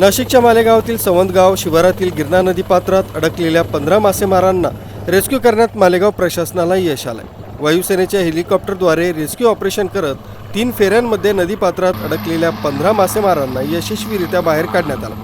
नाशिकच्या मालेगावातील सवंतगाव शिवारातील गिरणा नदी पात्रात अडकलेल्या पंधरा मासेमारांना रेस्क्यू करण्यात मालेगाव प्रशासनाला यश आलंय. वायुसेनेच्या हेलिकॉप्टरद्वारे रेस्क्यू ऑपरेशन करत तीन फेऱ्यांमध्ये नदीपात्रात अडकलेल्या पंधरा मासेमारांना यशस्वीरित्या बाहेर काढण्यात आलं.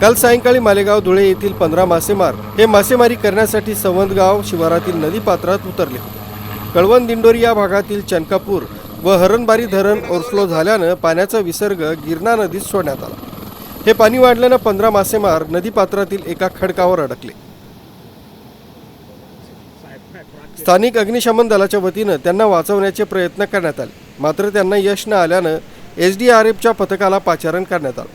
काल सायंकाळी मालेगाव धुळे येथील पंधरा मासेमार हे मासेमारी करण्यासाठी संवंतगाव शिवारातील नदीपात्रात उतरले होते. कळवण दिंडोरी या भागातील चनकापूर व हरणबारी धरण ओव्हरफ्लो झाल्यानं पाण्याचा विसर्ग गिरणा नदीत सोडण्यात आला. हे पाणी वाढल्यानं पंधरा मासेमार नदीपात्रातील एका खडकावर अडकले. स्थानिक अग्निशमन दलाच्या वतीनं त्यांना वाचवण्याचे प्रयत्न करण्यात आले. मात्र त्यांना यश न आल्यानं एस डी आर एफच्या पथकाला पाचारण करण्यात आलं.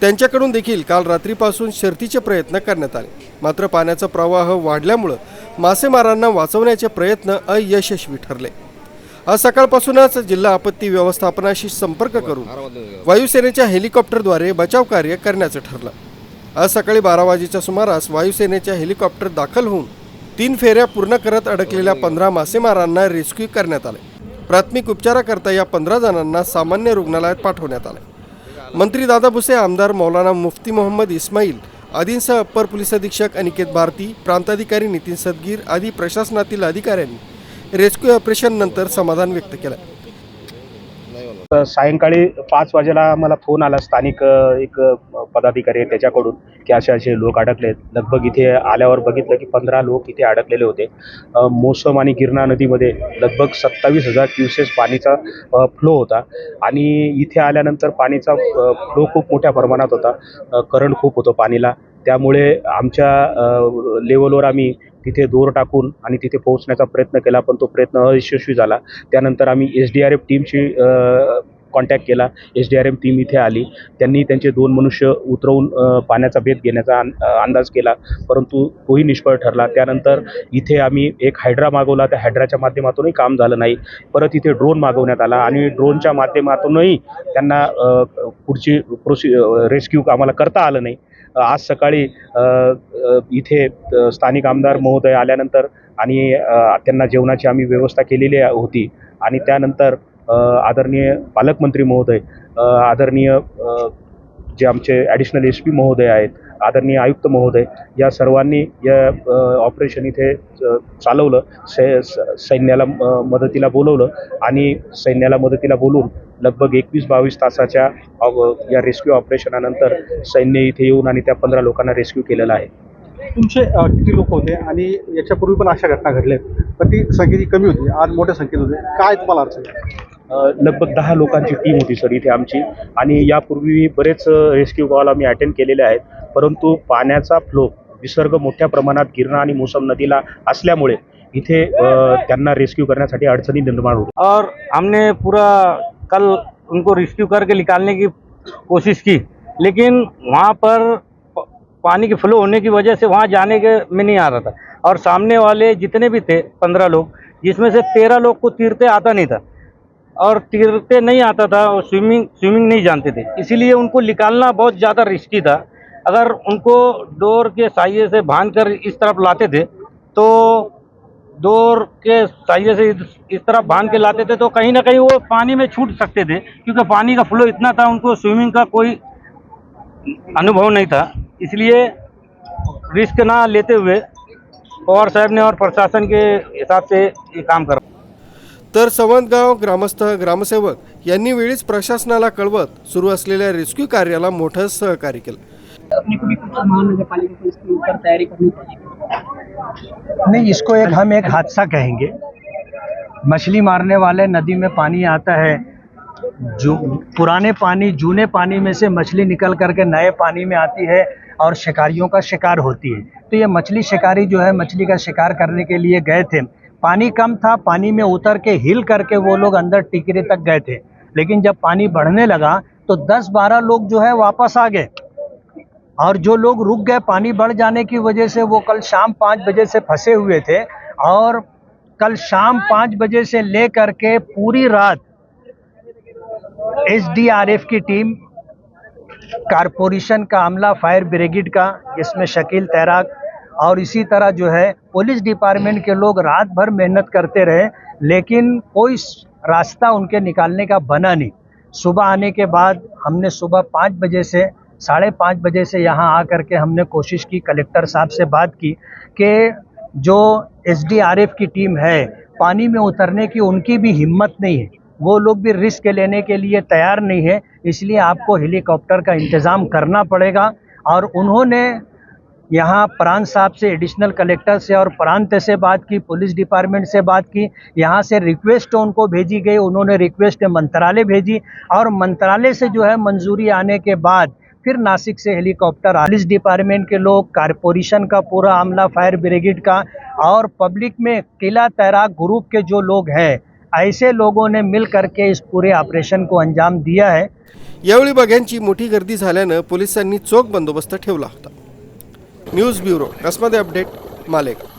त्यांच्याकडून देखील काल रात्रीपासून शर्थीचे प्रयत्न करण्यात आले. मात्र पाण्याचा प्रवाह वाढल्यामुळं मासेमारांना वाचवण्याचे प्रयत्न अयशस्वी ठरले. आज सकाळपासूनच जिल्हा आपत्ती व्यवस्थापनाशी संपर्क करून वायुसेनेच्या हेलिकॉप्टरद्वारे बचाव कार्य करण्याचं ठरलं. आज सकाळी बारा वाजेच्या सुमारास वायुसेनेच्या हेलिकॉप्टर दाखल होऊन तीन फेऱ्या पूर्ण करत अडकलेल्या पंधरा मासेमारांना रेस्क्यू करण्यात आले. प्राथमिक उपचाराकरता या पंधरा जणांना सामान्य रुग्णालयात पाठवण्यात आले. मंत्री दादा भुसे आमदार मौलाना मुफ्ती मोहम्मद इस्माईल आदींसह अप्पर पोलीस अधीक्षक अनिकेत भारती प्रांताधिकारी नितीन सदगीर आदी प्रशासनातील अधिकाऱ्यांनी रेस्क्यू ऑपरेशन नंतर समाधान व्यक्त केलं. तर सायंकाळी पाच वाजेला मला फोन आला स्थानिक एक पदाधिकारी आहे त्याच्याकडून की असे असे लोक अडकलेत. लगभग इथे आल्यावर बघितलं की पंधरा लोक इथे अडकलेले होते. मोसम आणि गिरणा नदीमध्ये लगभग सत्तावीस हजार क्युसेस पाणीचा फ्लो होता. आणि इथे आल्यानंतर पाणीचा फ्लो खूप मोठ्या प्रमाणात होता. करंट खूप होतं पाणीला. त्यामुळे आमच्या लेवलवर आम्ही तिथे दोर टाकून आणि तिथे पोहोचण्याचा प्रयत्न केला पण तो प्रयत्न अयशस्वी झाला. त्यानंतर आम्ही एस डी आर एफ टीमशी कॉन्टॅक्ट केला. S D R F team इथे आली. त्यांनी त्यांचे दोन मनुष्य उतरवून पाण्याचा भेद घेण्याचा अंदाज केला. परंतु तोही निष्फळ ठरला. त्यानंतर इथे आम्ही एक हायड्रा मागवला. त्या हायड्राच्या माध्यमातूनही काम झालं नाही. परत इथे ड्रोन मागवण्यात आला आणि ड्रोनच्या माध्यमातूनही त्यांना पुढची प्रोसि रेस्क्यू आम्हाला करता आलं नाही. आज सकाळी इथे स्थानिक आमदार महोदय आल्यानंतर आणि त्यांना जेवणाची आम्ही व्यवस्था केलेली होती आणि त्यानंतर आदरणीय पालकमंत्री महोदय आदरणीय जे आमचे ॲडिशनल एस पी महोदय आहेत आदरणीय आयुक्त महोदय या सर्वांनी या ऑपरेशन इथे चालवलं. सै स- सैन्याला मदतीला बोलवलं आणि सैन्याला मदतीला बोलवून लगभग एकवीस बावीस तासाच्या या रेस्क्यू ऑपरेशनानंतर सैन्य इथे येऊन आणि त्या पंधरा लोकांना रेस्क्यू केलेलं आहे. तुमचे किती लोक होते आणि याच्यापूर्वी पण अशा घटना घडल्या पण ती संख्येची कमी होती आज मोठ्या संख्येत होते. काय तुम्हाला अडचण? लगभग दहा लोकांची टीम होती सर इथे आमची. आणि यापूर्वी बरेच रेस्क्यू कॉल आम्ही अटेंड केलेले आहेत. परंतु पाण्याचा फ्लो विसर्ग मोठ्या प्रमाणात गिरणा आणि मोसम नदीला असल्यामुळे इथे त्यांना रेस्क्यू करण्यासाठी अडचणी निर्माण होती और हमने पूरा कल उनको रेस्क्यू करके निकालने की कोशिश की. लेकिन वहाँ पर पानी के फ्लो होने की वजह से वहाँ जाने के में नहीं आ रहा था। और सामने वाले जितने भी थे पंद्रह लोग जिसमें से तेरह लोग को तीरते आता नहीं था। और तीरते नहीं आता था और स्विमिंग स्विमिंग नहीं जानते थे। इसीलिए उनको निकालना बहुत ज़्यादा रिस्की था। अगर उनको डोर के साइए से बाँध कर इस तरफ़ लाते थे तो डोर के साइए से इस तरफ़ बाँध के लाते थे तो कहीं ना कहीं वो पानी में छूट सकते थे, क्योंकि पानी का फ्लो इतना था, उनको स्विमिंग का कोई अनुभव नहीं था। इसलिए रिस्क ना लेते हुए पवार साहब ने और प्रशासन के हिसाब से ये काम करा। तर संवंतगाव ग्रामस्थ ग्रामसेवक यांनी वेळीच प्रशासनाला कळवत सुरू असलेल्या रेस्क्यू कार्याला मोठं सहकार्य केलं. नहीं इसको एक हम एक हादसा कहेंगे। मछली मारने वाले नदी में पानी आता है जो पुराने पानी जूने पानी में से मछली निकल करके नए पानी में आती है और शिकारियों का शिकार होती है। तो ये मछली शिकारी जो है मछली का शिकार करने के लिए गए थे। पानी कम था, पानी में उतर के हिल करके वो लोग अंदर टिकरे तक गए थे। लेकिन जब पानी बढ़ने लगा तो 10-12 लोग जो है वापस आ गए। और जो लोग रुक गए, पानी बढ़ जाने की वजह से वो कल शाम पाँच बजे से फंसे हुए थे। और कल शाम पाँच बजे से ले करके पूरी रात एसडीआरएफ की टीम, कारपोरेशन का अमला, फायर ब्रिगेड का, जिसमें शकील तैराक और इसी तरह जो है, पुलिस डिपार्टमेंट के लोग रात भर मेहनत करते रहे, लेकिन कोई रास्ता उनके निकालने का बना नहीं। सुबह आने के बाद हमने सुबह पाँच बजे से, साढ़े पाँच बजे से यहाँ आ करके हमने कोशिश की, कलेक्टर साहब से बात की कि जो एसडीआरएफ की टीम है, पानी में उतरने की उनकी भी हिम्मत नहीं है। वो लोग भी रिस्क लेने के लिए तैयार नहीं है, इसलिए आपको हेलीकॉप्टर का इंतज़ाम करना पड़ेगा। और उन्होंने यहाँ प्रांत साहब से एडिशनल कलेक्टर से और प्रांत से बात की पुलिस डिपार्टमेंट से बात की, यहाँ से रिक्वेस्ट उनको भेजी गई, उन्होंने रिक्वेस्ट मंत्रालय भेजी और मंत्रालय से जो है मंजूरी आने के बाद फिर नासिक से हेलीकॉप्टर पुलिस डिपार्टमेंट के लोग कारपोरेशन का पूरा आमला फायर ब्रिगेड का और पब्लिक में किला तैराक ग्रुप के जो लोग हैं, ऐसे लोगों ने मिल करके इस पूरे ऑपरेशन को अंजाम दिया है। यावेळी बघ्यांची मोठी गर्दी झाल्यानं पोलिसांनी चोख बंदोबस्त ठेवला होता. न्यूज ब्युरो रसमध्ये अपडेट मालेगाव.